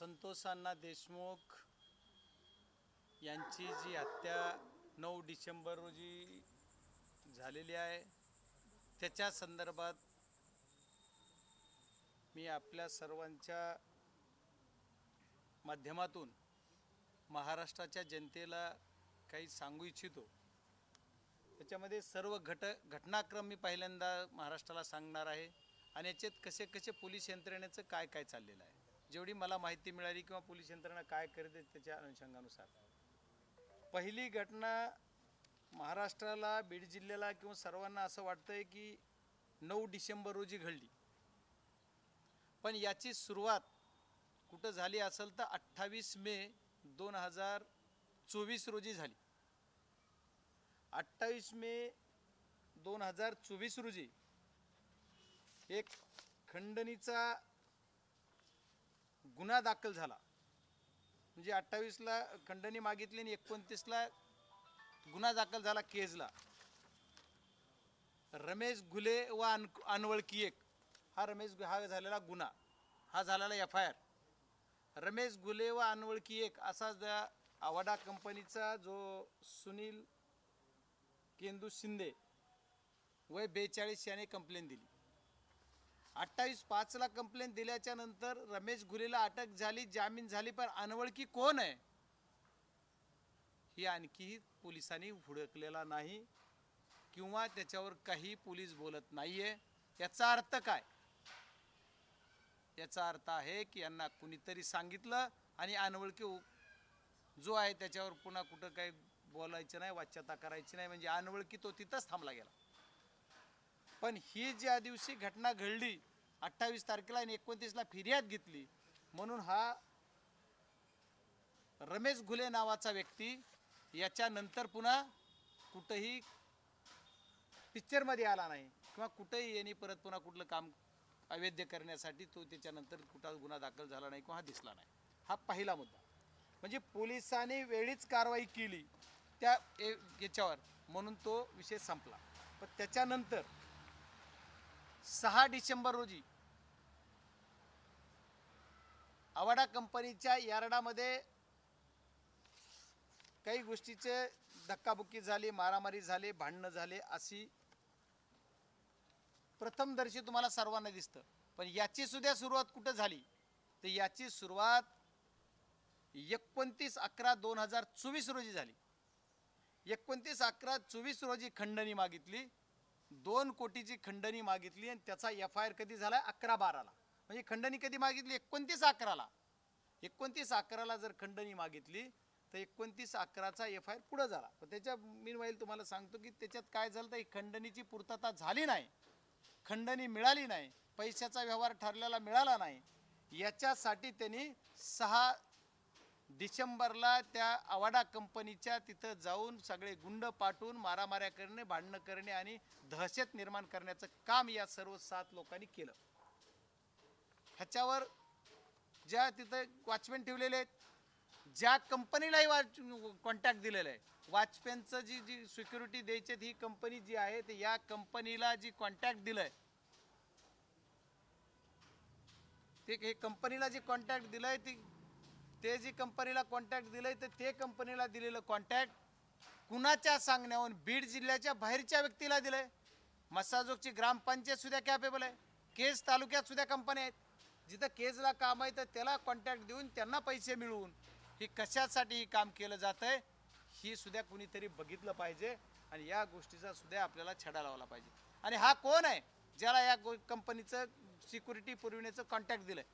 संतोषांना देशमुख यांची जी हत्या नऊ डिसेंबर रोजी झालेली आहे त्याच्या संदर्भात मी आपल्या सर्वांच्या माध्यमातून महाराष्ट्राच्या जनतेला काही सांगू इच्छितो. त्याच्यामध्ये सर्व घट घटनाक्रम मी पहिल्यांदा महाराष्ट्राला सांगणार आहे आणि याच्यात कसे कसे पोलीस यंत्रणेचं काय काय चाललेलं आहे. जेवढी मला माहिती मिळाली किंवा पोलीस यंत्रणा काय करते त्याच्या अनुषंगानुसार. पहिली घटना महाराष्ट्राला बीड जिल्ह्याला किंवा सर्वांना असं वाटतं आहे की नऊ डिसेंबर रोजी घडली. पण याची सुरुवात कुठं झाली असेल तर अठ्ठावीस मे दोन हजार चोवीस रोजी झाली. अठ्ठावीस मे दोन हजार चोवीस रोजी एक खंडणीचा गुन्हा दाखल झाला. म्हणजे अठ्ठावीसला खंडणी मागितली आणि एकोणतीसला गुन्हा दाखल झाला केजला. रमेश घुले व अन अनवळखी एक. हा रमेश हा झालेला गुन्हा. हा झालेला F I R. Ramesh Ghule व अनवळखी एक असा ज्या आवाडा कंपनीचा जो सुनील केंदू शिंदे वय बेचाळीस याने कंप्लेंट दिली. अठ्ठावीस पाचला कंप्लेंट दिल्याच्या नंतर रमेश घुलेला अटक झाली जामीन झाली पण अनवळकी कोण आहे? ही आणखीही पोलिसांनी हुडकलेला नाही किंवा त्याच्यावर काही पोलीस बोलत नाहीये. याचा अर्थ काय? याचा अर्थ आहे की यांना कुणीतरी सांगितलं आणि अनवळखी जो आहे त्याच्यावर पुन्हा कुठं काही बोलायचं नाही वाच्यता करायची नाही म्हणजे अनवळखी तो तिथंच थांबला गेला. पण ही ज्या दिवशी घटना घडली अठ्ठावीस तारखेला आणि एकोणतीसला फिर्याद घेतली. म्हणून हा रमेश घुले नावाचा व्यक्ती याच्यानंतर पुन्हा कुठंही पिक्चरमध्ये आला नाही किंवा कुठंही यांनी परत पुन्हा कुठलं काम अवैध करण्यासाठी तो त्याच्यानंतर कुठं गुन्हा दाखल झाला नाही किंवा हा दिसला नाही. हा पहिला मुद्दा. म्हणजे पोलिसांनी वेळीच कारवाई केली त्या याच्यावर. म्हणून तो विषय संपला. पण त्याच्यानंतर सहा डिसेंबर रोजी आवाडा कंपनीच्या यार्डामध्ये काही गोष्टीचे धक्काबुक्की झाली मारामारी झाली भांडणं झाले अशी प्रथमदर्शी तुम्हाला सर्वांना दिसतं. पण याची सुद्धा सुरुवात कुठं झाली? तर याची सुरुवात एकोणतीस अकरा दोन हजार चोवीस रोजी झाली. एकोणतीस अकरा चोवीस रोजी खंडणी मागितली दोन कोटीची खंडणी मागितली आणि त्याचा एफ आय आर कधी झाला? अकरा बाराला. म्हणजे खंडणी कधी मागितली? एकोणतीस अकराला. एकोणतीस अकराला जर खंडणी मागितली तर एकोणतीस अकराचा एफ आय आर पुढं झाला. पण त्याच्या मीनवाईल तुम्हाला सांगतो की त्याच्यात काय झालं तर ही खंडणीची पूर्तता झाली नाही. खंडणी मिळाली नाही. पैशाचा व्यवहार ठरलेला मिळाला नाही. याच्यासाठी त्यांनी सहा डिसेंबरला त्या आवाडा कंपनीच्या तिथं जाऊन सगळे गुंड पाठवून मारामाऱ्या करणे भांडणं करणे आणि दहशत निर्माण करण्याचं काम या सर्व सात लोकांनी केलं. ह्याच्यावर ज्या तिथं वॉचमॅन ठेवलेले आहेत ज्या कंपनीलाही वाच कॉन्टॅक्ट दिलेलं आहे वॉचमॅनचं जी जी सिक्युरिटी द्यायची ही कंपनी जी आहे ते या कंपनीला जी कॉन्टॅक्ट दिलं आहे ते हे कंपनीला जे कॉन्टॅक्ट दिलं आहे ती ते जी कंपनीला कॉन्टॅक्ट दिलंय तर ते कंपनीला दिलेलं कॉन्टॅक्ट कुणाच्या सांगण्यावरून? बीड जिल्ह्याच्या बाहेरच्या व्यक्तीला दिलंय. मसाजोगची ग्रामपंचायत सुद्धा कॅपेबल आहे. केज तालुक्यात सुद्धा कंपन्या आहेत. जिथं केजला काम आहे तर त्याला कॉन्टॅक्ट देऊन त्यांना पैसे मिळवून ही कशासाठी ही काम केलं जात आहे ही सुद्धा कुणीतरी बघितलं पाहिजे आणि या गोष्टीचा सुद्धा आपल्याला छडा लावला पाहिजे. आणि हा कोण आहे? ज्याला या गो कंपनीचं सिक्युरिटी पुरविण्याचं कॉन्टॅक्ट दिलंय.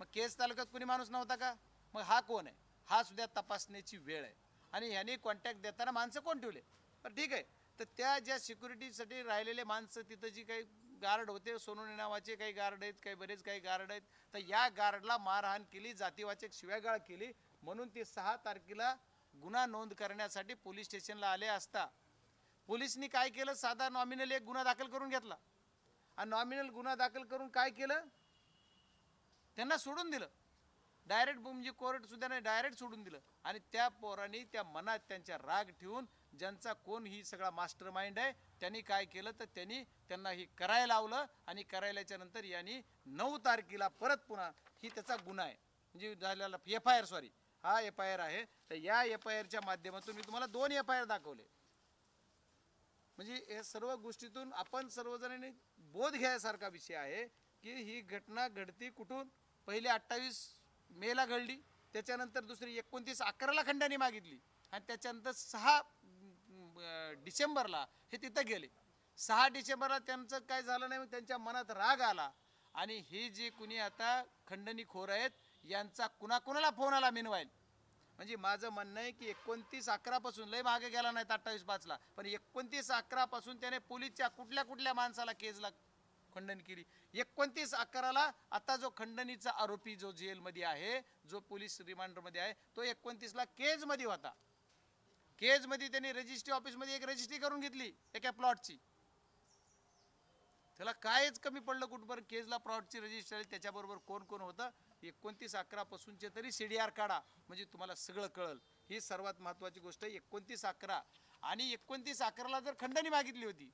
मग केस तालुक्यात कुणी माणूस नव्हता का? मग हा कोण आहे? हा सुद्धा तपासण्याची वेळ आहे. आणि ह्याने कॉन्टॅक्ट देताना माणसं कोण ठेवले? पण ठीक आहे. तर त्या ज्या सिक्युरिटीसाठी राहिलेले माणसं तिथं जी काही गार्ड होते सोनवणे नावाचे काही गार्ड आहेत काही बरेच काही गार्ड आहेत. तर या गार्डला मारहाण केली जातीवाचक शिव्यागाळ केली. म्हणून ते सहा तारखेला गुन्हा नोंद करण्यासाठी पोलीस स्टेशनला आले असता. पोलिसनी काय केलं? साधा नॉमिनल एक गुन्हा दाखल करून घेतला. आणि नॉमिनल गुन्हा दाखल करून काय केलं? त्यांना सोडून दिलं. डायरेक्ट बुमजी कोर्ट सुद्धा नाही डायरेक्ट सोडून दिलं. आणि त्या पोरांनी त्या मनात त्यांच्या राग ठेवून ज्यांचा कोण ही सगळा मास्टर माइंड आहे त्यांनी काय केलं तर त्यांनी त्यांना ही करायला लावलं आणि करायल्याच्या नंतर यांनी नऊ तारखेला परत पुन्हा ही त्याचा गुन्हा आहे. म्हणजे झालेला एफ आय आर सॉरी हा एफ आय आर आहे. तर या एफ आय आरच्या माध्यमातून मी तुम्हाला दोन एफ आय आर दाखवले. म्हणजे या सर्व गोष्टीतून आपण सर्वजणांनी बोध घ्यायसारखा विषय आहे की ही घटना घडती कुठून? पहिले अठ्ठावीस मेला घडली त्याच्यानंतर दुसरी एकोणतीस अकराला खंडणी मागितली आणि त्याच्यानंतर सहा डिसेंबरला हे तिथं गेले. सहा डिसेंबरला त्यांचं काय झालं नाही मग त्यांच्या मनात राग आला आणि हे जे कुणी आता खंडणीखोर आहेत यांचा कुणाकुणाला फोन आला मिनवाईल म्हणजे माझं म्हणणं आहे की एकोणतीस अकरापासून लय मागे गेला नाहीत अठ्ठावीस पाचला पण एकोणतीस अकरापासून त्याने पोलीसच्या कुठल्या कुठल्या माणसाला केजला खंडन केली. एकोणतीस अकराला आता जो खंडणीचा आरोपी जो जेलमध्ये आहे जो पोलीस रिमांडरमध्ये आहे तो एकोणतीसला केजमध्ये होता. केजमध्ये त्यांनी रजिस्ट्री ऑफिसमध्ये एक रजिस्ट्री करून घेतली एका प्लॉटची त्याला कायच कमी पडलं कुठपर्यंत केजला प्लॉटची रजिस्ट्री आली त्याच्याबरोबर कोण कोण होतं? एकोणतीस अकरा पासूनचे तरी सी डी आर काढा म्हणजे तुम्हाला सगळं कळल. ही सर्वात महत्वाची गोष्ट एकोणतीस अकरा. आणि एकोणतीस अकराला जर खंडणी मागितली होती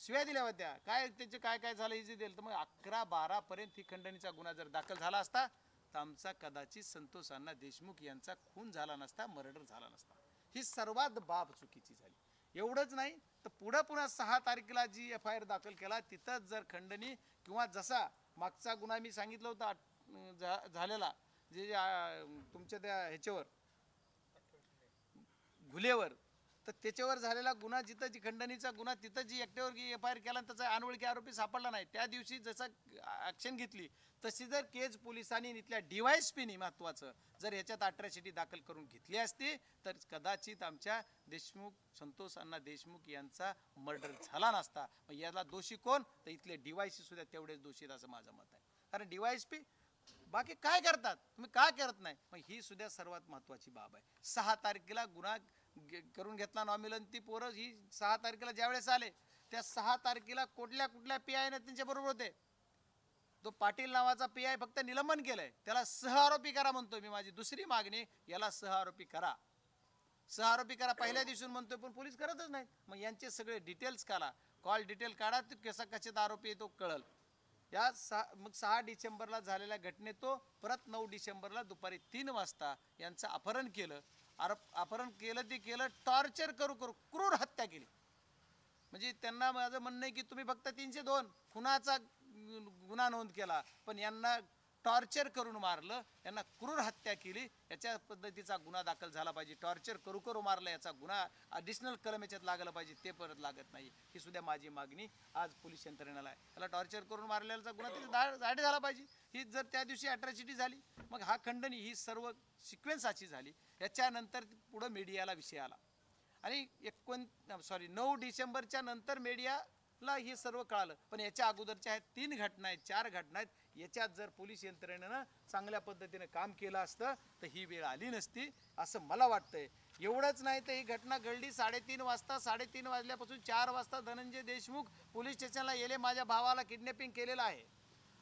शिव्या दिल्या होत्या. काय त्याचे काय काय झालं हे दिलं. तर मग अकरा बारा पर्यंत ही खंडणीचा गुन्हा जर दाखल झाला असता तर आमचा कदाचित संतोष अण्णा देशमुख यांचा खून झाला नसता मर्डर झाला नसता. ही सर्वात बाब चुकीची झाली. एवढंच नाही तर पुढं पुन्हा सहा तारखेला जी एफ आय आर दाखल केला तिथंच जर खंडणी किंवा जसा मागचा गुन्हा मी सांगितलं होता झालेला जे तुमच्या त्या ह्याच्यावर घुलेवर तर त्याच्यावर झालेला गुन्हा जिथं जी खंडणीचा गुन्हा तिथं जी एकट्यावर एफ आय आर केला आणि त्याचा अनवळखी आरोपी सापडला नाही त्या दिवशी जसं ॲक्शन घेतली तशी जर केज पोलिसांनी इथल्या डिवायस पीने महत्त्वाचं जर याच्यात अट्रॅसिटी दाखल करून घेतली असती तर कदाचित आमच्या देशमुख संतोष अण्णा देशमुख यांचा मर्डर झाला नसता. मग याला दोषी कोण? तर इथले डिवायसी सुद्धा तेवढेच दोषी आहेत असं माझं मत आहे. कारण डिवायस पी बाकी काय करतात? तुम्ही का करत नाही? मग ही सुद्धा सर्वात महत्त्वाची बाब आहे. सहा तारखेला गुन्हा करून घेतला नॉमिलन ती पोरं ही सहा तारखेला ज्यावेळेस आले त्या सहा तारखेला कुठल्या कुठल्या पी आयने त्यांच्या बरोबर होते? तो पाटील नावाचा पी आय फक्त निलंबन केलंय. त्याला सह आरोपी करा म्हणतो मी माझी दुसरी मागणी याला सह आरोपी करा. सहआरोपी करा पहिल्या दिवशी म्हणतोय पण पोलीस करतच नाहीत. मग यांचे सगळे डिटेल्स काढा. कॉल डिटेल काढा ते कसा कशात आरोपी आहे तो कळल. या सहा मग सहा डिसेंबरला झालेल्या घटनेत तो परत नऊ डिसेंबरला दुपारी तीन वाजता यांचं अपहरण केलं. आरोप अपहरण केलं ते केलं टॉर्चर करू करू क्रूर हत्या केली. म्हणजे त्यांना माझं म्हणणं आहे की तुम्ही फक्त तीनशे दोन खुनाचा गुन्हा नोंद केला पण यांना टॉर्चर करून मारलं यांना क्रूर हत्या केली याच्या पद्धतीचा गुन्हा दाखल झाला पाहिजे. टॉर्चर करू करू मारलं याचा गुन्हा ॲडिशनल कलम याच्यात लागला पाहिजे ते परत लागत नाही. ही सुद्धा माझी मागणी आज पोलीस यंत्रणेला आहे. त्याला टॉर्चर करून मारलेल्याचा गुन्हा तिथे दा- झाला पाहिजे. ही जर त्या दिवशी अट्रॅसिटी झाली मग हा खंडणी ही सर्व सिक्वेन्स अशी झाली. याच्यानंतर पुढं मीडियाला विषय आला. आणि एकोण सॉरी नऊ डिसेंबरच्या नंतर मीडियाला हे सर्व कळालं. पण याच्या अगोदरच्या आहेत तीन घटना आहेत चार घटना आहेत याच्यात जर पोलीस यंत्रणेनं चांगल्या पद्धतीनं काम केलं असतं तर ही वेळ आली नसती असं मला वाटतंय. एवढंच नाही तर ही घटना घडली साडेतीन वाजता साडेतीन वाजल्यापासून चार वाजता धनंजय देशमुख पोलीस स्टेशनला येले माझ्या भावाला किडनॅपिंग केलेलं आहे.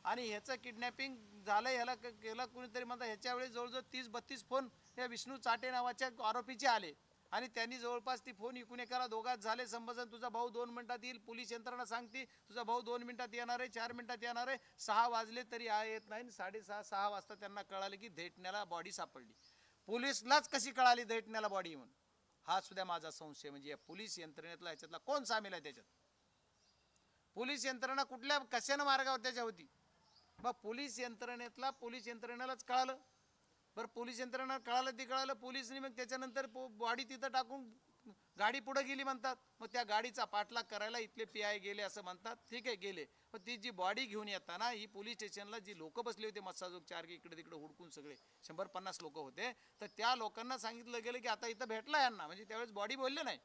आणि ह्याचं किडनॅपिंग झालं ह्याला केलं कुणीतरी म्हणतात ह्याच्यावेळी जवळजवळ तीस बत्तीस फोन या विष्णू चाटे नावाच्या आरोपीचे आले. आणि त्यांनी जवळपास ती फोन इकून एकाला दोघात झाले. संभाषण तुझा भाऊ दोन मिनिटात येईल. पोलीस यंत्रणा सांगते तुझा भाऊ दोन मिनिटात येणार आहे चार मिनिटात येणार आहे. सहा वाजले तरी आ येत नाही. साडेसहा सहा वाजता त्यांना कळालं की धेटण्याला बॉडी सापडली. पोलीसलाच कशी कळाली धेटण्याला बॉडी म्हणून हा सुद्धा माझा संशय. म्हणजे या पोलीस यंत्रणेतला ह्याच्यातला कोण सामील आहे त्याच्यात? पोलीस यंत्रणा कुठल्या कशानं मार्गावर त्याच्या होती? मग पोलीस यंत्रणेतला पोलीस यंत्रणेलाच कळालं. बरं पोलीस यंत्रणा कळालं ते कळालं पोलिसनी मग त्याच्यानंतर पो बॉडी तिथं टाकून गाडी पुढं गेली म्हणतात. मग त्या गाडीचा पाठलाग करायला इथले पी आय गेले असं म्हणतात. ठीक आहे गेले. पण ती जी बॉडी घेऊन येताना ही पोलीस स्टेशनला जी लोक बसले होते मस्साजोग चार इकडे तिकडे हुडकून सगळे शंभर पन्नास लोक होते. तर त्या लोकांना सांगितलं गेलं की आता इथं भेटला यांना. म्हणजे त्यावेळेस बॉडी बोलले नाही.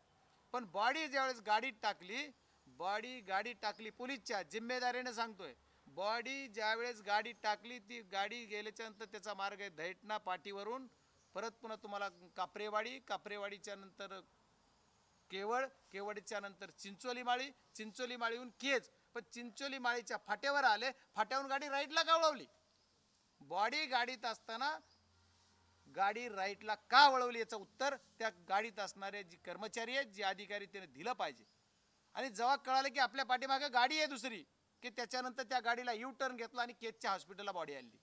पण बॉडी ज्यावेळेस गाडीत टाकली बॉडी गाडीत टाकली पोलीसच्या जिम्मेदारीने सांगतोय. बॉडी ज्यावेळेस गाडी टाकली ती गाडी गेल्याच्यानंतर त्याचा मार्ग आहे धैटणा पाठीवरून. परत पुन्हा तुम्हाला कापरेवाडी कापरेवाडीच्या नंतर केवळ केवळच्या नंतर चिंचोली माळी चिंचोली माळीहून केज. पण चिंचोली माळीच्या फाट्यावर आले फाट्यावरून गाडी राईटला का वळवली? बॉडी गाडीत असताना गाडी राईटला का वळवली याचं उत्तर त्या गाडीत असणारे जी कर्मचारी आहेत जे अधिकारी त्याने दिलं पाहिजे. आणि जेव्हा कळालं की आपल्या पाठीमागे गाडी आहे दुसरी की त्याच्यानंतर त्या गाडीला यू टर्न घेतला आणि केजच्या हॉस्पिटलला बॉडी आणली.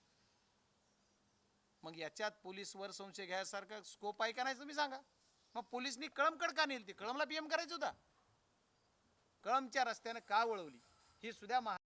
मग याच्यात पोलीसवर संशय घ्यायसारखा स्कोप आहे का नाही तुम्ही सांगा. मग पोलिसनी कळमकड का नेली ती कळमला पीएम करायचं होता. कळमच्या रस्त्यानं का वळवली? ही सुद्धा महा